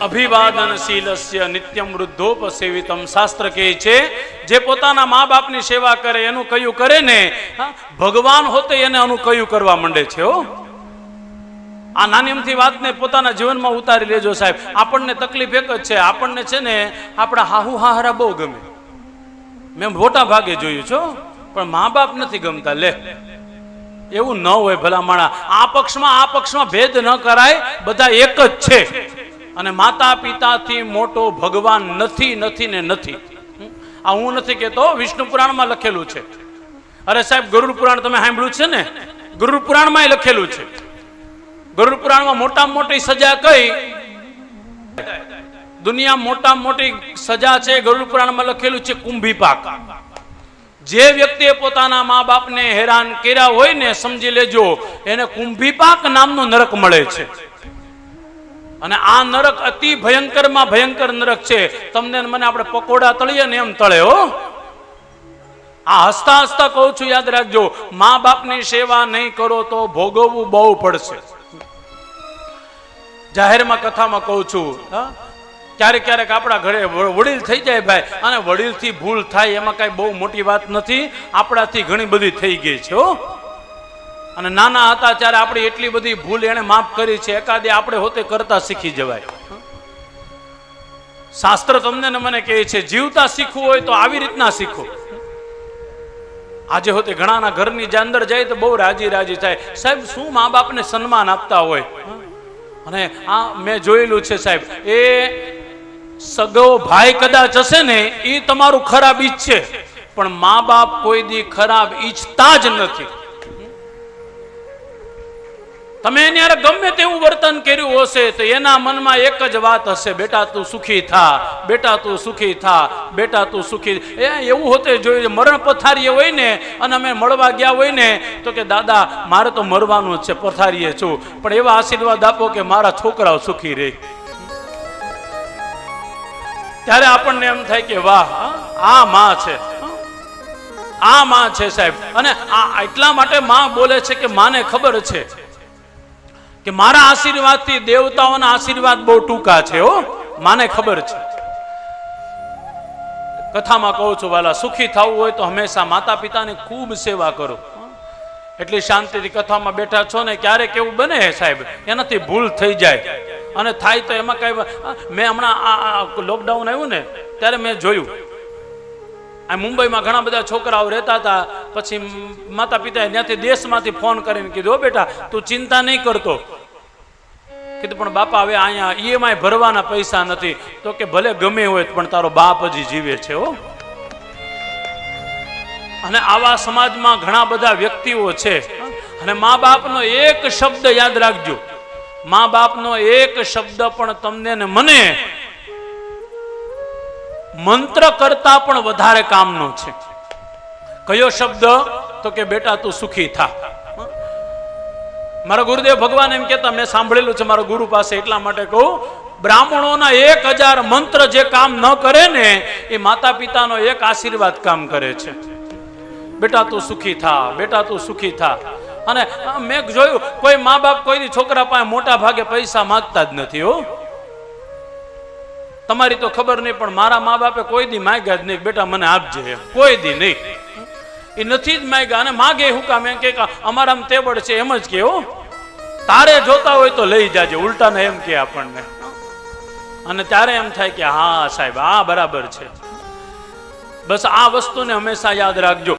અભિવાદનશીલસ્ય નિત્યમ વૃદ્ધોપસેવિતમ. શાસ્ત્ર કહે છે, જે પોતાના મા બાપની સેવા કરે, એનું કયું કરે ને? ભગવાન હોતે એને અનુ કયું કરવા માંડે છે, હો? આ નાની અમથી વાતને પોતાના જીવનમાં ઉતારી લેજો સાહેબ. આપણને તકલીફ એક જ છે, આપણને છે ને આપણા હાહુ હાહરા બહુ ગમે. મેં મોટા ભાગે જોયું છો પણ મા બાપ નથી ગમતા. લે, એવું ન હોય ભલા માણા. આ પક્ષમાં આ પક્ષમાં ભેદ ન કરાય, બધા એક જ છે. અને માતા પિતાથી મોટો ભગવાન નથી નથી ને નથી. આ હું નથી કહેતો વિષ્ણુ પુરાણમાં લખેલું છે. અરે સાહેબ, ગરુડ પુરાણ તમે સાંભળ્યું છે ને? ગરુડ પુરાણમાં લખેલું છે. ગરુડ પુરાણમાં મોટામાં મોટી સજા કઈ? દુનિયા મોટામાં મોટી સજા છે, ગરુડ પુરાણમાં લખેલું છે કુંભી પાક જે વ્યક્તિએ પોતાના મા બાપને હેરાન કર્યા હોય ને, સમજી લેજો, એને કુંભી પાક નામનો નરક મળે છે. અને આ નરક અતિ ભયંકરમાં ભયંકર નરક છે. તમને મને આપણે પકોડા તળીએ ને એમ તળે, હો. આ હસતા હસતા કહું છું, યાદ રાખજો, મા બાપની સેવા નહીં કરો તો ભોગવવું બહુ પડશે. જાહેરમાં કથામાં કહું છું, હા? ક્યારેક ક્યારેક આપણા ઘરે વડીલ થઈ જાય ભાઈ, અને વડીલથી ભૂલ થાય એમાં કાંઈ બહુ મોટી વાત નથી. આપણાથી ઘણી બધી થઈ ગઈ છે, હો. અને નાના હતા ત્યારે આપણે એટલી બધી ભૂલ એણે માફ કરી છે, એકાદે આપણે હોતે કરતા શીખી જવાય. શાસ્ત્ર તમને ને મને કહે છે, જીવતા શીખવું હોય તો આવી રીતના શીખો. આજે હોતે ઘણાના ઘરની જે અંદર જાય તો બહુ રાજી રાજી થાય. સાહેબ, શું મા બાપને સન્માન આપતા હોય? અને આ મેં જોયેલું છે સાહેબ, એ સગો ભાઈ કદાચ હશે ને એ તમારું ખરાબ ઈચ્છે. પણ મા બાપ કોઈ દી ખરાબ ઈચ્છતા જ નથી. તમે એની હારે ગમે તેવું વર્તન કર્યું હશે, તો એના મનમાં એક જ વાત હશે, બેટા, તું સુખી થા, બેટા, તું સુખી થા, બેટા, તું સુખી એ એવું હોતે જોઈએ મરણ પથારીએ હોય ને, અને અમે મળવા ગયા હોય ને, તો કે, દાદા, મારે તો મરવાનું જ છે, પથારીએ છું. પણ એવા આશીર્વાદ આપો કે મારા છોકરાઓ સુખી રહે. ત્યારે આપણને એમ થાય કે, વાહ આ માં છે. આ માં છે સાહેબ. અને આ એટલા માટે માં બોલે છે કે, માને ખબર છે. કે મારા આશીર્વાદથી દેવતાઓના આશીર્વાદ બહુ ટૂંકા છે, હો. માને ખબર છે. કથામાં કહું છું, વાલા, સુખી થવું હોય તો હંમેશા માતા પિતાની ખૂબ સેવા કરો. એટલી શાંતિથી કથામાં બેઠા છો ને, ક્યારેક એવું બને હે સાહેબ, એનાથી ભૂલ થઈ જાય. અને થાય તો એમાં કઈ મેં હમણાં આ લોકડાઉન આવ્યું ને, ત્યારે મેં જોયું. આ મુંબઈમાં ઘણા બધા છોકરાઓ રહેતા હતા પછી માતા પિતાએ ત્યાંથી દેશમાંથી ફોન કરીને કીધું બેટા, તું ચિંતા નહીં કરતો. કીધું, પણ બાપા, હવે અહીંયા ઈએમઆઈ ભરવાના પૈસા નથી. તો કે ભલે ગમે હોય પણ તારો બાપ હજી જીવે છે, હો. અને આવા સમાજમાં ઘણા બધા વ્યક્તિઓ છે. અને મા બાપનો એક શબ્દ યાદ રાખજો. મા બાપનો એક શબ્દ પણ તમને ને મને મંત્ર કરતા પણ વધારે કામનો છે. કયો શબ્દ? તો કે બેટા તું સુખી થા. મારા ગુરુદેવ ભગવાન એમ કહેતા, મેં સાંભળેલું છે મારા ગુરુ પાસે એટલા માટે કહું, બ્રાહ્મણોના એક હજાર મંત્ર જે કામ ન કરે ને, એ માતા પિતાનો એક આશીર્વાદ કામ કરે છે. બેટા તું સુખી થા, બેટા તું સુખી થા. અને મેં જોયું, કોઈ મા બાપ કોઈ દી છોકરા પાસે મોટા ભાગે પૈસા માંગતા જ નથી, હો. તમારી તો ખબર નહીં, પણ મારા મા બાપે કોઈ દી માંગ્યા જ નહીં, બેટા મને આપજે. કોઈ દી નહીં. એ નથી જ માંગ્યા અને માગે હું કામ? એમ કે અમારા તેબડ છે. એમ જ કે તારે જોતા હોય તો લઈ જાજે, ઉલટાને એમ કે આપણને. અને ત્યારે એમ થાય કે, હા સાહેબ, આ બરાબર છે. બસ આ વસ્તુને હંમેશા યાદ રાખજો.